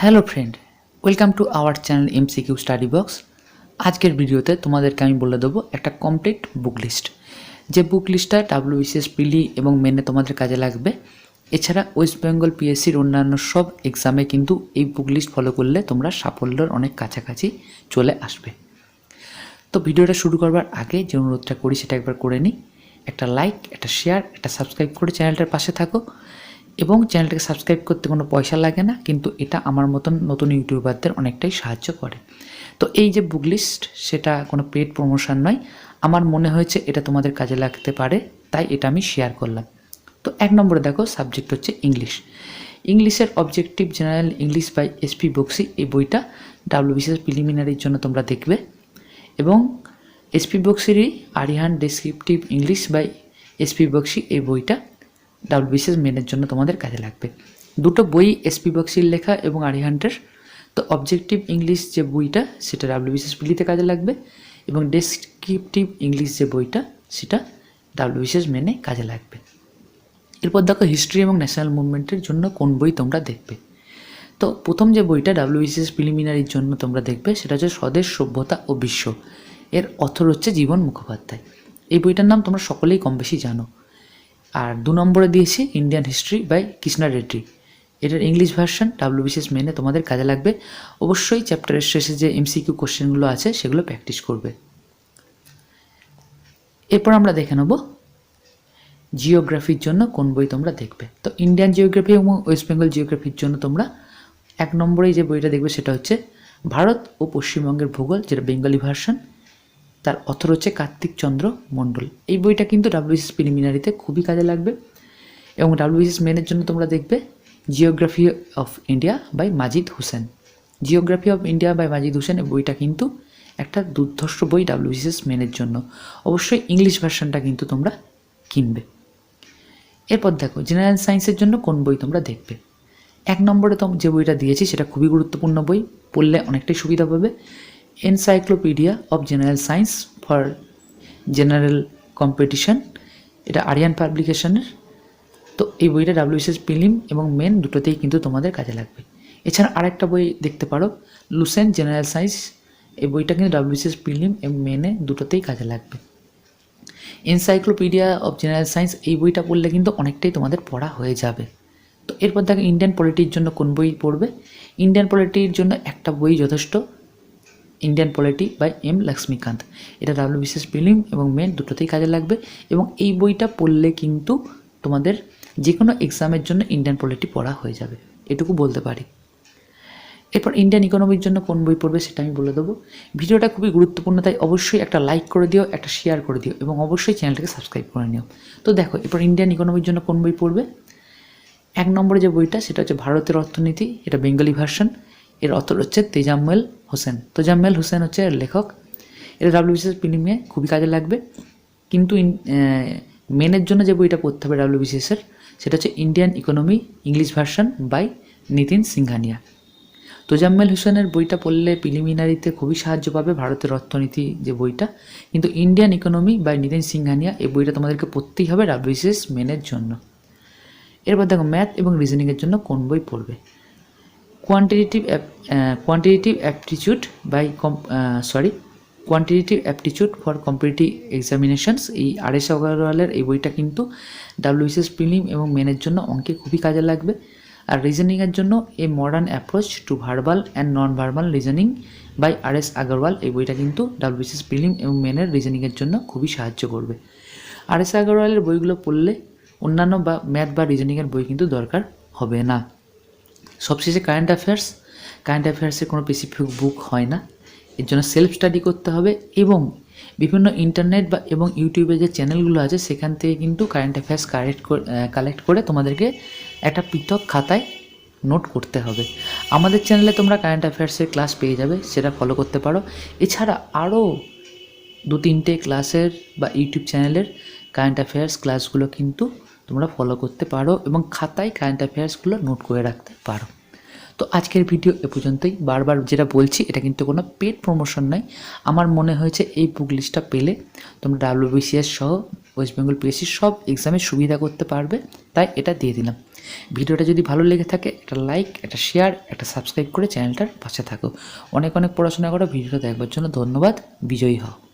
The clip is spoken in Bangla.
Hello friend welcome to our channel MCQ study box আজকের ভিডিওতে তোমাদেরকে আমি বলে দেবো একটা কমপ্লিট বুক লিস্ট যে বুক লিস্টটা ডাব্লিউবিসিএস পিলি এবং মেনে তোমাদের কাজে লাগবে, এছাড়া ওয়েস্ট বেঙ্গল পিএসসির অন্যান্য সব এক্সামে কিন্তু এই বুক লিস্ট ফলো করলে তোমরা সাফল্যের অনেক কাছাকাছি চলে আসবে। তো ভিডিওটা শুরু করবার আগে যে অনুরোধটা করি সেটা একবার করে নিই। একটা লাইক একটা শেয়ার একটা সাবস্ক্রাইব করে চ্যানেলটার পাশে থাকো। এবং চ্যানেলটাকে সাবস্ক্রাইব করতে কোনো পয়সা লাগে না, কিন্তু এটা আমার মতন নতুন ইউটিউবারদের অনেকটাই সাহায্য করে। তো এই যে বুক লিস্ট সেটা কোনো পেড প্রমোশন নয়। আমার মনে হয়েছে এটা তোমাদের কাজে লাগতে পারে, তাই এটা আমি শেয়ার করলাম। তো এক নম্বরে দেখো সাবজেক্ট হচ্ছে ইংলিশ ইংলিশের objective general English by SP Bakshi এই বইটা ডাব্লিউবিসিএস প্রিলিমিনারির জন্য তোমরা দেখবে। এবং SP বক্সিরই Arihant descriptive English by SP Bakshi এই বইটা ডাব্লিউবিসিএস মেনের জন্য তোমাদের কাজে লাগবে। দুটো বই এসপি বক্সির লেখা এবং আরিহান্টের তো অবজেক্টিভ ইংলিশ যে বইটা, সেটা ডাব্লিউবিসিএস পিলিতে কাজে লাগবে এবং ডেসক্রিপটিভ ইংলিশ যে বইটা, সেটা ডাব্লিউবিসিএস মেনে কাজে লাগবে। এরপর দেখো হিস্ট্রি এবং ন্যাশনাল মুভমেন্টের জন্য কোন বই তোমরা দেখবে। তো প্রথম যে বইটা ডাব্লিউবিসিএস প্রিলিমিনারির জন্য তোমরা দেখবে, সেটা হচ্ছে স্বদেশ, সভ্যতা ও বিশ্ব। এর অথর হচ্ছে জীবন মুখোপাধ্যায়। এই বইটার নাম তোমরা সকলেই কম বেশি জানো। আর দু নম্বরে দিয়েছি Indian history by Krishna Reddy এটার ইংলিশ ভার্সন ডাব্লিউবিসিএস মেনে তোমাদের কাজে লাগবে। অবশ্যই চ্যাপ্টারের শেষে যে এমসিকিউ কোশ্চেনগুলো আছে, সেগুলো প্র্যাকটিস করবে। এরপর আমরা দেখে নেব জিওগ্রাফির জন্য কোন বই তোমরা দেখবে। তো ইন্ডিয়ান জিওগ্রাফি এবং ওয়েস্ট বেঙ্গল জিওগ্রাফির জন্য তোমরা এক নম্বরেই যে বইটা দেখবে, সেটা হচ্ছে ভারত ও পশ্চিমবঙ্গের ভূগোল, যেটা বেঙ্গলি ভার্সন তার অথর হচ্ছে কার্তিক চন্দ্র মণ্ডল। এই বইটা কিন্তু ডাব্লিউবিসিএস প্রিলিমিনারিতে খুবই কাজে লাগবে এবং ডাব্লিউবিসিএস মেনের জন্য তোমরা দেখবে geography of India by Majid Husain geography of India by Majid Husain এই বইটা কিন্তু একটা দুর্ধর্ষ বই ডাব্লিউবিসিএস মেনের জন্য। অবশ্যই ইংলিশ ভার্সনটা কিন্তু তোমরা কিনবে। এরপর দেখো জেনারেল সায়েন্সের জন্য কোন বই তোমরা দেখবে? এক নম্বরে তো যে বইটা দিয়েছি সেটা খুবই গুরুত্বপূর্ণ বই, পড়লে অনেকটাই সুবিধা পাবে। Encyclopedia of general science for general competition এটা আরিয়ান পাবলিকেশনের তো এই বইটা ডাব্লিউসিএস প্রিলিম এবং মেন দুটোতেই কিন্তু তোমাদের কাজে লাগবে। এছাড়া আরেকটা বই দেখতে পারো লুসেন জেনারেল সায়েন্স এই বইটা কিন্তু ডাব্লিউসিএস প্রিলিম এবং মেনে দুটোতেই কাজে লাগবে। এনসাইক্লোপিডিয়া অফ জেনারেল সায়েন্স এই বইটা পড়লে কিন্তু অনেকটাই তোমাদের পড়া হয়ে যাবে। তো এরপর দেখো ইন্ডিয়ান পলিটির জন্য কোন বই পড়বে? ইন্ডিয়ান পলিটির জন্য একটা বই যথেষ্ট। Indian polity by M Laxmikanth এটা ডাব্লিউবিসিএস প্রিলিম এবং মেন দুটোতেই কাজে লাগবে এবং এই বইটা পড়লে কিন্তু তোমাদের যে কোনো এক্সামের জন্য ইন্ডিয়ান পলিটি পড়া হয়ে যাবে। এটুকু বলতে পারি। এরপর ইন্ডিয়ান ইকোনমির জন্য কোন বই পড়বে সেটা আমি বলে দেবো। ভিডিওটা খুবই গুরুত্বপূর্ণ, তাই অবশ্যই একটা লাইক করে দিও, একটা শেয়ার করে দিও এবং অবশ্যই চ্যানেলটাকে সাবস্ক্রাইব করে নিও। তো দেখো, এরপর ইন্ডিয়ান ইকোনমির জন্য কোন বই পড়বে? এক নম্বরে যে বইটা, সেটা হচ্ছে ভারতের অর্থনীতি, এটা বেঙ্গলি ভার্সন এর অথর হচ্ছে তেজাম্মেল হোসেন। তোজাম্মেল হোসেন হচ্ছে লেখক। এটা ডাব্লিউবিসিএস ফিল্মে খুবই কাজে লাগবে। কিন্তু মেনের জন্য যে বইটা পড়তে হবে ডাব্লিউবিসিএসের সেটা হচ্ছে Indian economy English version by Nitin Singhania Tozammel হোসেনের বইটা পড়লে প্রিলিমিনারিতে খুবই সাহায্য পাবে ভারতের অর্থনীতি যে বইটা। কিন্তু Indian economy by Nitin Singhania এই বইটা তোমাদেরকে পড়তেই হবে ডাব্লিউবিসিএস মেনের জন্য। এরপর দেখো ম্যাথ এবং রিজনিংয়ের জন্য কোন বই পড়বে? Quantitative quantitative aptitude by com sorry quantitative aptitude for competitive examinations এই আর এস অগ্রওয়ালের এই বইটা কিন্তু ডাব্লিউবিসিএস প্রিলিম এবং মেনের জন্য অঙ্কে খুবই কাজে লাগবে। আর রিজনিংয়ের জন্য a modern approach to verbal and non verbal reasoning by R S Agarwal এই বইটা কিন্তু ডাব্লিউবিসিএস প্রিলিম এবং মেনের রিজনিংয়ের জন্য খুবই সাহায্য করবে। আর এস আগরওয়ালের বইগুলো পড়লে অন্যান্য বা ম্যাথ বা রিজনিংয়ের বই কিন্তু দরকার হবে না। সবশেষে কারেন্ট অ্যাফেয়ার্স কারেন্ট অ্যাফেয়ার্সের কোনো স্পেসিফিক বুক হয় না। এর জন্য সেলফ স্টাডি করতে হবে এবং বিভিন্ন ইন্টারনেট বা এবং ইউটিউবে যে চ্যানেলগুলো আছে, সেখান থেকে কিন্তু কারেন্ট অ্যাফেয়ার্স কালেক্ট কালেক্ট করে তোমাদেরকে একটা পৃথক খাতায় নোট করতে হবে। আমাদের চ্যানেলে তোমরা কারেন্ট অ্যাফেয়ার্সের ক্লাস পেয়ে যাবে, সেটা ফলো করতে পারো। এছাড়া আরও দু তিনটে ক্লাসের বা ইউটিউব চ্যানেলের কারেন্ট অ্যাফেয়ার্স ক্লাসগুলো কিন্তু তোমরা ফলো করতে পারো এবং খাতায় কারেন্ট অ্যাফেয়ার্সগুলো নোট করে রাখতে পারো। তো আজকের ভিডিও এ পর্যন্তই। বারবার যেটা বলছি, এটা কিন্তু কোনো পেড প্রমোশন নয়। আমার মনে হয়েছে এই বুক লিস্টটা পেলে তোমরা ডাব্লিউবিসিএস সহ ওয়েস্ট বেঙ্গল পিএসসি সব এক্সামে সুবিধা করতে পারবে। তাই এটা দিয়ে দিলাম। ভিডিওটা যদি ভালো লেগে থাকে, একটা লাইক একটা শেয়ার একটা সাবস্ক্রাইব করে চ্যানেলটার পাশে থাকো। অনেক অনেক পড়াশোনা করো, ভিডিওটা দেখবার জন্য ধন্যবাদ। বিজয়ী হও।